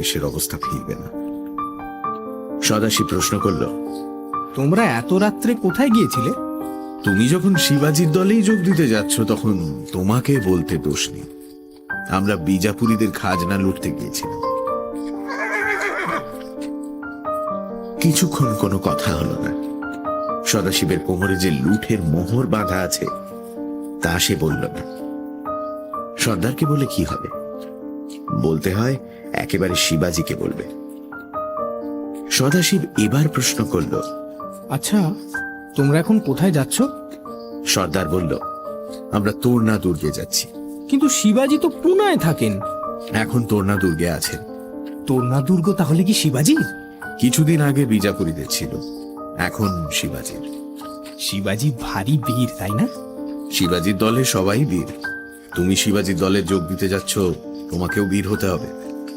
দেশের অবস্থা ফিরবে না। সদাশিব প্রশ্ন করল তোমরা এত রাত্রে কোথায় গিয়েছিলে? তুমি যখন শিবাজির দলেই যোগ দিতে যাচ্ছ তখন তোমাকে বলতে দোষ নেই। আমরা বিজাপুরীদের খাজনা লুটতে গিয়েছিলাম। কিছুক্ষণ কোনো কথা হলো না। সদাশিবের কোমরে যে লুঠের মোহর বাঁধা আছে তা সে বলল না। সর্দারকে বলে কি হবে? বলতে হয় একেবারে শিবাজিকে বলবে। সদাশিব এবার প্রশ্ন করল আচ্ছা তোমরা এখন কোথায় যাচ্ছ? সর্দার বলল আমরা তোরনা দুর্গে যাচ্ছি। কিন্তু শিবাজি তো পুনায় থাকেন। এখন তোরনা দুর্গে আছে তোরনা দুর্গ তাহলে কি শিবাজির কিছুদিন আগে বিজাপুরীদের ছিল এখন শিবাজির। শিবাজি ভারী বীর তাই না? শিবাজির দলে সবাই বীর। তুমি শিবাজির দলে যোগ দিতে যাচ্ছ তোমাকেও বীর হতে হবে।